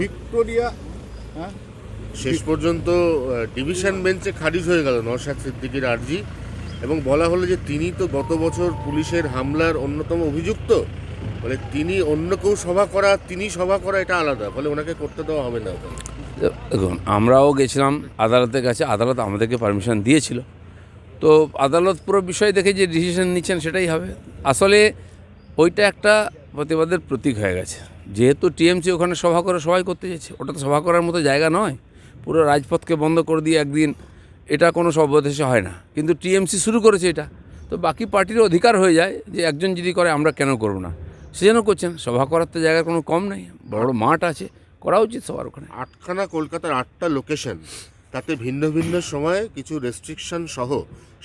Victoria হ্যাঁ? শেষ পর্যন্ত ডিভিশন বেঞ্চে খারিজ হয়ে গেল নরসাদ সিদ্দিকির আর্জি। এবং বলা হলো যে তিনি তো গত বছর পুলিশের হামলার অন্যতম অভিযুক্ত। মানে তিনি অন্য কেউ সভা করা তিনি সভা করা এটা আলাদা। ফলে ওনাকে করতে দেওয়া হবে না দেখুন আমরাও গেছিলাম আদালতের কাছে। আদালত আমাদেরকে পারমিশন দিয়েছিল। তো আদালত পুরো বিষয় দেখে যে ডিসিশন নিচ্ছেন সেটাই হবে। আসলে ওইটা একটা প্রতিবাদের প্রতীক হয়ে গেছে। যেহেতু টিএমসি ওখানে সভা করে সবাই করতে চাইছে ওটা তো সভা করার মতো জায়গা নয়। পুরো রাজপথকে বন্ধ করে দিয়ে একদিন এটা কোনো সর্বদেশে হয় না। কিন্তু টিএমসি শুরু করেছে এটা। তো বাকি পার্টির অধিকার হয়ে যায় যে একজন যদি করে, আমরা কেন করব না? সে যেন করছেন সভা করার তো জায়গার কোনো কম নেই। বড় মাঠ আছে। করা উচিত সবার ওখানে। আটখানা কলকাতার আটটা লোকেশন তাতে ভিন্ন ভিন্ন সময়ে কিছু রেস্ট্রিকশন সহ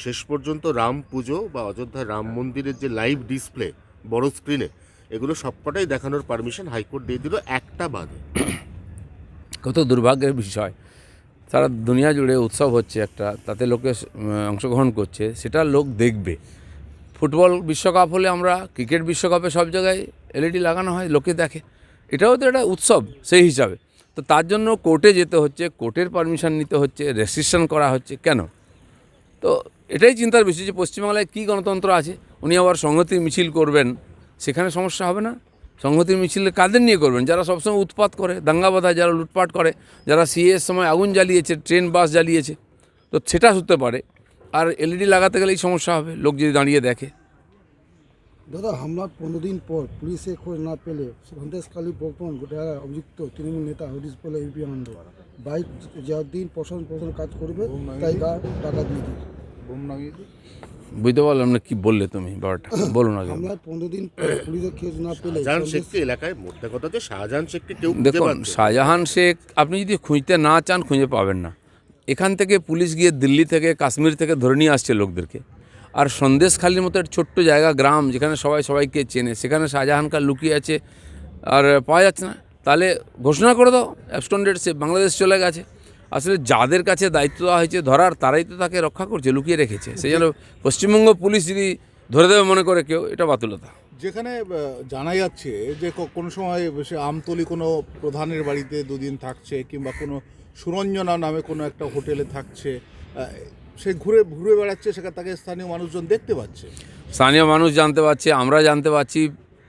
শেষ পর্যন্ত রাম পুজো বা অযোধ্যার রাম মন্দিরের যে লাইভ ডিসপ্লে বড় স্ক্রিনে এগুলো সবকটাই দেখানোর পারমিশন হাইকোর্ট দিয়ে দিল, একটা বাদে। কত দুর্ভাগ্যের বিষয়। সারা দুনিয়া জুড়ে উৎসব হচ্ছে একটা, তাতে লোকে অংশগ্রহণ করছে, সেটা লোক দেখবে। ফুটবল বিশ্বকাপ হলে আমরা ক্রিকেট বিশ্বকাপে সব জায়গায় এলইডি লাগানো হয়, লোকে দেখে। এটাও তো একটা উৎসব সেই হিসাবে। তো তার জন্য কোর্টে যেতে হচ্ছে, কোর্টের পারমিশন নিতে হচ্ছে রেস্ট্রিকশন করা হচ্ছে, কেন? তো এটাই চিন্তার বিষয় যে পশ্চিমবাংলায় কী গণতন্ত্র আছে, উনি আবার সংহতি মিছিল করবেন। সেখানে সমস্যা হবে না। সংহতি মিছিলে কাদের নিয়ে করবেন? যারা সবসময় উৎপাত করে, দাঙ্গা বাঁধায় যারা লুটপাট করে, যারা সিএর সময় আগুন জ্বালিয়েছে, ট্রেন, বাস জ্বালিয়েছে, তো সেটা হতে পারে। আর এলইডি লাগাতে গেলেই সমস্যা হবে, লোক যদি দাঁড়িয়ে দেখে। দাদা, হামলার পনেরো দিন পর পুলিশে খোঁজ না পেলে সন্দেশকালী বর্তমান গোটা অভিযুক্ত তৃণমূল নেতা হরিশ বলে ইউপি আনন্দ। বাইক যাদিন প্রশাসন প্রশাসন কাজ করবে, তাই টাকা দিয়ে দিই বোম বুঝতে পারলাম না কি বললে তুমি ব্যাপারটা বলুন আগে হামলার পনেরো দিন পুলিশের খোঁজ না পেলে শাহজাহান শেখকে এলাকায় মোদ্দা কথা হচ্ছে শাহজাহান শেখকে কেউ খুঁজে দেখুন শাহজাহান শেখ আপনি যদি খুঁজতে না চান খুঁজে পাবেন না। এখান থেকে পুলিশ গিয়ে দিল্লি থেকে কাশ্মীর থেকে ধরে নিয়ে আসছে লোকদেরকে। আর সন্দেশখালির মতো একটা ছোট্ট জায়গা গ্রাম যেখানে সবাই সবাইকে চেনে সেখানে শাহজাহান খান লুকিয়ে আছে আর পাওয়া যাচ্ছে না। তাহলে ঘোষণা করে দাও অ্যাবস্টন্ডেড সে বাংলাদেশ চলে গেছে। আসলে যাদের কাছে দায়িত্ব দেওয়া হয়েছে ধরার তারাই তো তাকে রক্ষা করছে লুকিয়ে রেখেছে। সেই জন্য পশ্চিমবঙ্গ পুলিশ যদি ধরে দেবে মনে করে কেউ এটা বাতুলতা। যেখানে জানা যাচ্ছে যে কোনো সময় সে আমতলি কোনো প্রধানের বাড়িতে দুদিন থাকছে কিংবা কোনো সুরঞ্জনা নামে কোনো একটা হোটেলে থাকছে সে ঘুরে ঘুরে বেড়াচ্ছে সেখানে তাকে স্থানীয় মানুষজন দেখতে পাচ্ছে। স্থানীয় মানুষ জানতে পারছে আমরা জানতে পারছি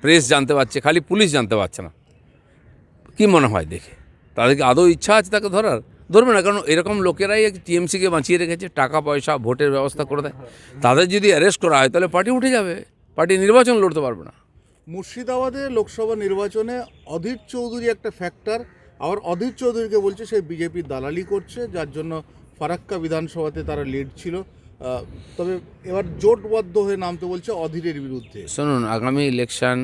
প্রেস জানতে পারছে খালি পুলিশ জানতে পারছে না। কি মনে হয় দেখে? তাদেরকে আদৌ ইচ্ছা আছে তাকে ধরার? ধরবে না কারণ এরকম লোকেরাই টিএমসিকে বাঁচিয়ে রেখেছে টাকা পয়সা ভোটের ব্যবস্থা করে দেয়। তাদের যদি অ্যারেস্ট করা হয় তাহলে পার্টি উঠে যাবে। পার্টি নির্বাচন লড়তে পারবে না। মুর্শিদাবাদে লোকসভা নির্বাচনে অধীর চৌধুরী একটা ফ্যাক্টর আবার অধীর চৌধুরীকে বলছে সে বিজেপি দালালি করছে যার জন্য ফারাক্কা বিধানসভাতে তারা লিড ছিল। তবে এবার জোটবদ্ধ হয়ে নামতে বলছে অধীরের বিরুদ্ধে। শুনুন আগামী ইলেকশন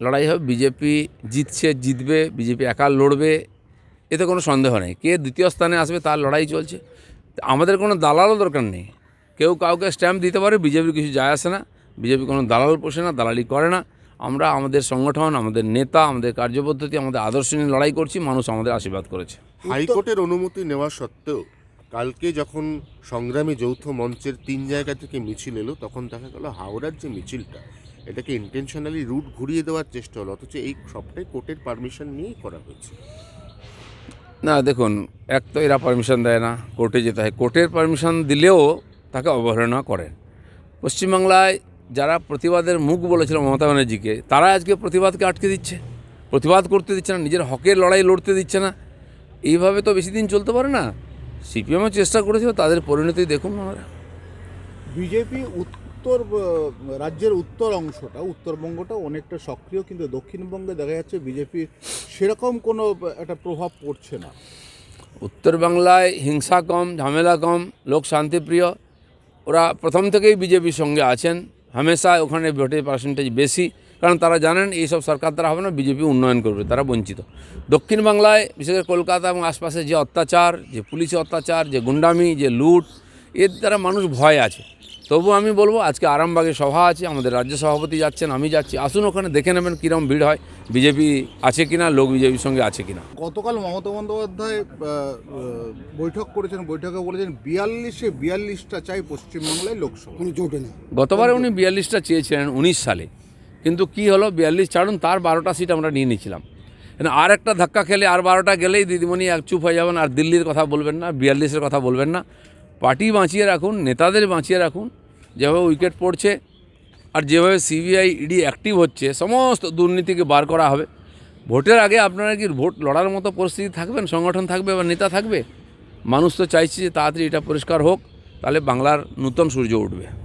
লড়াই হবে। বিজেপি জিতছে জিতবে। বিজেপি একা লড়বে। এতে কোনো সন্দেহ নেই। কে দ্বিতীয় স্থানে আসবে তার লড়াই চলছে। আমাদের কোনো দালালও দরকার নেই। কেউ কাউকে স্ট্যাম্প দিতে পারে, বিজেপির কিছু যায় আসে না। বিজেপি কোনো দালাল পোষে না, দালালি করে না। আমরা আমাদের সংগঠন, আমাদের নেতা, আমাদের কার্যপদ্ধতি, আমাদের আদর্শ নিয়ে লড়াই করছি, মানুষ আমাদের আশীর্বাদ করেছে। হাইকোর্টের অনুমতি নেওয়া সত্ত্বেও কালকে যখন সংগ্রামী যৌথ মঞ্চের তিন জায়গা থেকে মিছিল এলো, তখন দেখা গেল হাওড়ার যে মিছিলটা, এটাকে ইন্টেনশনালি রুট ঘুরিয়ে দেওয়ার চেষ্টা হলো, অথচ এই সবটাই কোর্টের পারমিশন নিয়েই করা হয়েছে। না, দেখুন, এক তো এরা পারমিশন দেয় না কোর্টে যেতে হয়। কোর্টের পারমিশন দিলেও তাকে অবহেলনা করেন। পশ্চিমবাংলায় যারা প্রতিবাদের মুখ বলেছিল মমতা ব্যানার্জিকে, তারা আজকে প্রতিবাদকে আটকে দিচ্ছে। প্রতিবাদ করতে দিচ্ছে না, নিজের হকের লড়াই লড়তে দিচ্ছে না। এইভাবে তো বেশি দিন চলতে পারে না। সিপিএমও চেষ্টা করেছিল, তাদের পরিণতি দেখুন আমরা বিজেপি উত্তর রাজ্যের উত্তর অংশটা, উত্তরবঙ্গটা অনেকটা সক্রিয়, কিন্তু দক্ষিণবঙ্গে দেখা যাচ্ছে বিজেপির সেরকম কোনো একটা প্রভাব পড়ছে না। উত্তর বাংলায় হিংসা কম, ঝামেলা কম, লোক শান্তিপ্রিয়। ওরা প্রথম থেকেই বিজেপির সঙ্গে আছেন। হামেশা ওখানে ভোটের পার্সেন্টেজ বেশি। কারণ তারা জানেন, এইসব সরকার দ্বারা হবে না বিজেপি উন্নয়ন করবে, তারা বঞ্চিত। দক্ষিণ বাংলায় বিশেষ করে কলকাতা এবং আশপাশে যে অত্যাচার, যে পুলিশি অত্যাচার, যে গুন্ডামি, যে লুট, এর দ্বারা মানুষ ভয় আছে। তবু আমি বলব আজকে আরামবাগে সভা আছে আমাদের রাজ্য সভাপতি যাচ্ছেন আমি যাচ্ছি। আসুন ওখানে দেখে নেবেন কীরকম ভিড় হয় বিজেপি আছে কিনা লোক বিজেপির সঙ্গে আছে কিনা। গতকাল মমতা বন্দ্যোপাধ্যায় বৈঠক করেছেন বৈঠকে বলেছেন বিয়াল্লিশে বিয়াল্লিশটা চাই পশ্চিমবাংলায় লোকসভা। কোনো জোটে নেই। গতবারে উনি বিয়াল্লিশটা চেয়েছিলেন উনিশ সালে। কিন্তু কি হলো বিয়াল্লিশ ছাড়ুন তার বারোটা সিট আমরা নিয়ে নিয়েছিলাম। আর একটা ধাক্কা খেলে আর বারোটা গেলেই দিদিমণি এক চুপ হয়ে যাবেন আর দিল্লির কথা বলবেন না বিয়াল্লিশের কথা বলবেন না। পার্টি বাঁচিয়ে রাখুন, নেতাদের বাঁচিয়ে রাখুন, যেভাবে উইকেট পড়ছে আর যেভাবে সিবিআই ইডি অ্যাক্টিভ হচ্ছে, সমস্ত দুর্নীতিকে বার করা হবে। ভোটের আগে আপনারা কি ভোট লড়ার মতো পরিস্থিতি থাকবেন? সংগঠন থাকবে বা নেতা থাকবে? মানুষ তো চাইছে যে তাড়াতাড়ি এটা পরিষ্কার হোক, তাহলে বাংলার নূতন সূর্য উঠবে।